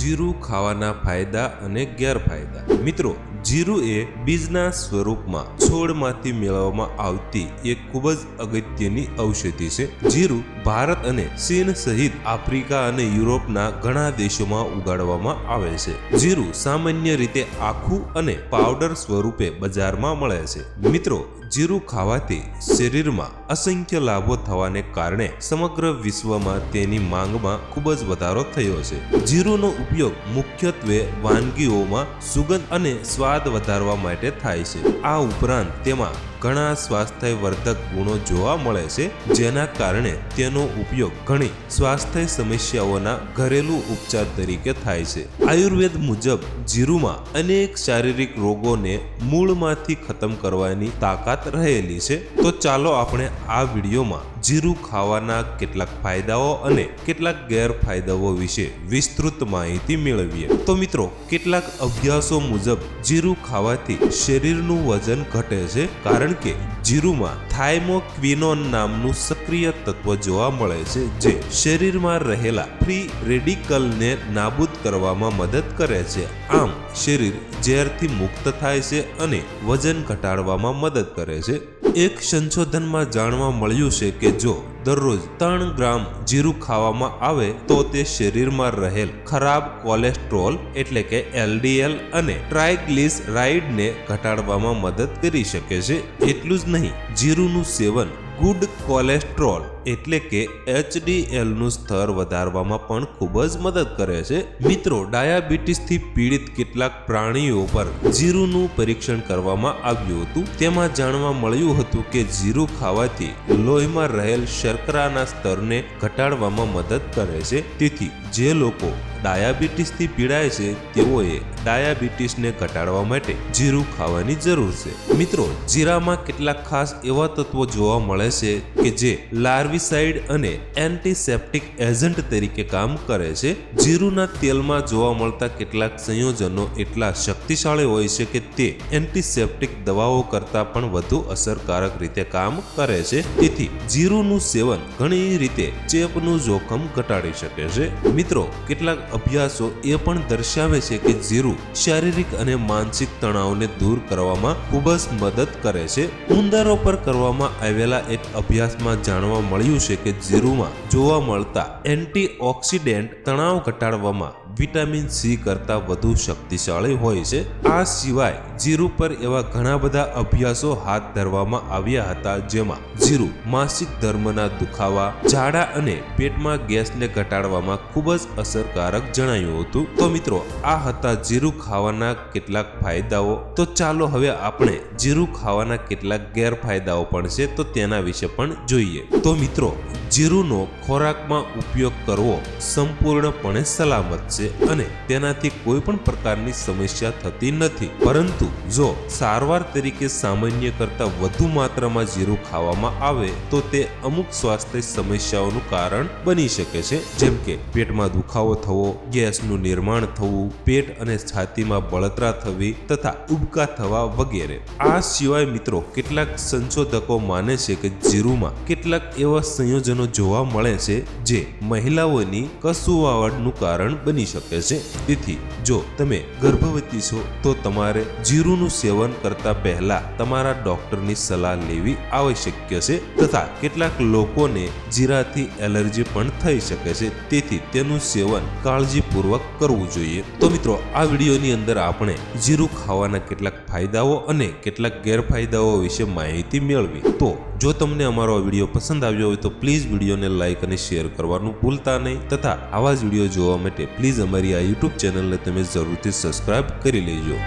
જીરું ખાવાના ફાયદા અને ગેરફાયદા. મિત્રો જીરું એ બીજના સ્વરૂપમાં છોડમાંથી મેળવવામાં આવતી એક ખૂબ જ અગત્યની ઔષધિ છે. જીરું ભારત અને ચીન સહિત આફ્રિકા અને યુરોપના ઘણા દેશોમાં ઉગાડવામાં આવે છે. જીરું સામાન્ય રીતે આખું અને પાવડર સ્વરૂપે બજારમાં મળે છે. મિત્રો, જીરું ખાવાથી શરીરમાં અસંખ્ય લાભો થવાને કારણે સમગ્ર વિશ્વમાં તેની માંગમાં ખૂબ જ વધારો થયો છે. જીરુંનો ઉપયોગ મુખ્યત્વે વાનગીઓમાં સુગંધ અને સ્વાદ વધારવા માટે થાય છે. આ ઉપરાંત તેમાં ઘણા સ્વાસ્થ્યવર્ધક ગુણો જોવા મળે છે, જેના કારણે તેનો ઉપયોગ ઘણી સ્વાસ્થ્ય સમસ્યાઓના ઘરેલું ઉપચાર તરીકે થાય છે. આયુર્વેદ મુજબ, જીરુમાં અનેક શારીરિક રોગોને મૂળમાંથી ખતમ કરવાની તાકાત રહેલી છે. તો ચાલો આપણે આ વિડીયોમાં જીરું ખાવાના કેટલાક ફાયદાઓ અને કેટલાક ગેરફાયદાઓ વિશે વિસ્તૃત માહિતી મેળવીએ. તો મિત્રો, કેટલાક અભ્યાસો મુજબ, જીરું ખાવાથી શરીરનું વજન ઘટે છે, કારણ કે જીરુમાં થાઇમોક્વિનોન નામનું સક્રિય તત્વ જોવા મળે છે, જે શરીરમાં રહેલા ફ્રી રેડિકલને નાબૂદ કરવામાં મદદ કરે છે. આમ, શરીર ઝેરથી મુક્ત થાય છે અને વજન ઘટાડવામાં મદદ કરે છે. એક સંશોધનમાં જાણવા મળ્યું છે કે જો દરરોજ ત્રણ ગ્રામ જીરું ખાવામાં આવે, તો તે શરીરમાં રહેલ ખરાબ કોલેસ્ટ્રોલ એટલે કે એલડીએલ અને ટ્રાઇગ્લિસરાઇડને ઘટાડવામાં મદદ કરી શકે છે. એટલું જ નહીં, જીરુંનું સેવન ગુડ કોલેસ્ટ્રોલ એટલે કે એચડીએલનું સ્તર વધારવામાં પણ ખૂબ જ મદદ કરે છે. મિત્રો, ડાયાબિટીસથી પીડિત કેટલાક પ્રાણીઓ પર જીરુંનું પરીક્ષણ કરવામાં આવ્યું હતું. તેમાં જાણવા મળ્યું હતું કે જીરું ખાવાથી લોહીમાં રહેલ શર્કરાના સ્તરને ઘટાડવામાં મદદ કરે છે. તેથી જે લોકો ડાયાબિટીસથી પીડાય છે, તેઓએ ડાયાબિટીસને ઘટાડવા માટે જીરું ખાવાની જરૂર છે. મિત્રો, જીરામાં કેટલાક ખાસ એવા તત્વો જોવા મળે છે કે જે લાર્વિસાઇડ અને એન્ટીસેપ્ટિક એજન્ટ તરીકે કામ કરે છે. જીરુના તેલમાં જોવા મળતા કેટલાક સંયોજનો એટલા શક્તિશાળી હોય છે કે તે એન્ટીસેપ્ટિક દવાઓ કરતાં પણ વધુ અસરકારક રીતે કામ કરે છે. તેથી, જીરુનું સેવન ઘણી રીતે ચેપનું જોખમ ઘટાડી શકે છે. મિત્રો, કેટલાક અભ્યાસો એ પણ દર્શાવે છે કે જીરું શારીરિક અને માનસિક તણાવને દૂર કરવામાં ખૂબ જ મદદ કરે છે. ઉંદરો પર કરવામાં આવેલા એક અભ્યાસમાં જાણવા મળ્યું છે કે જીરુમાં જોવા મળતા એન્ટીઓક્સિડન્ટ તણાવ ઘટાડવામાં વિટામિન સી કરતાં વધુ શક્તિશાળી હોય છે. આ સિવાય જીરું પર એવા ઘણા બધા અભ્યાસો હાથ ધરવામાં આવ્યા હતા, જેમાં જીરું માસિક ધર્મના દુખાવા, ઝાડા અને પેટમાં ગેસને ઘટાડવામાં ખૂબ જ અસરકારક જણાયું હતું. તો મિત્રો, આ હતા જીરું ખાવાના કેટલાક ફાયદાઓ. તો ચાલો હવે આપણે જીરું ખાવાના કેટલાક ગેરફાયદાઓ પણ છે, તો તેના વિશે પણ જોઈએ. તો મિત્રો, જીરુંનો ખોરાકમાં ઉપયોગ કરવો સંપૂર્ણપણે સલામત છે અને તેનાથી કોઈ પણ પ્રકારની સમસ્યા થતી નથી. પરંતુ જો સારવાર તરીકે સામાન્ય કરતાં વધુ માત્રામાં જીરું ખાવામાં આવે, તો તે અમુક સ્વાસ્થ્ય સમસ્યાઓનું કારણ બની શકે છે. જેમ કે પેટમાં દુખાવો થવો, ગેસનું નિર્માણ થવું, પેટ અને છાતીમાં બળતરા થવી તથા ઉબકા થવા વગેરે. આ સિવાય મિત્રો, કેટલાક સંશોધકો માને છે કે જીરુમાં કેટલાક એવા સંયોજનો જોવા મળે છે જે મહિલાઓની કસુવાવડનું કારણ બની શકે છે? તેથી, જો તમે ગર્ભવતી છો, તો તમારે જીરુંનું સેવન કરતા પહેલા તમારા ડોક્ટરની સલાહ લેવી આવશ્યક છે તથા કેટલાક લોકોને જીરાથી એલર્જી પણ થઈ શકે છે. તેથી, તેનું સેવન કાળજીપૂર્વક કરવું જોઈએ. તો મિત્રો, આ વિડીયોની અંદર આપણે જીરું ખાવાના કેટલાક ફાયદાઓ અને કેટલાક ગેરફાયદાઓ વિશે માહિતી મેળવી. તો જો તમને અમારો આ વીડિયો પસંદ આવ્યો હોય તો પ્લીઝ વિડીયોને લાઇક અને શેર કરવાનું ભૂલતા નહીં તથા આવા જ વીડિયો જોવા માટે પ્લીઝ અમારી આ યુટ્યુબ ચેનલને તમે જરૂરથી સબસ્ક્રાઇબ કરી લેજો.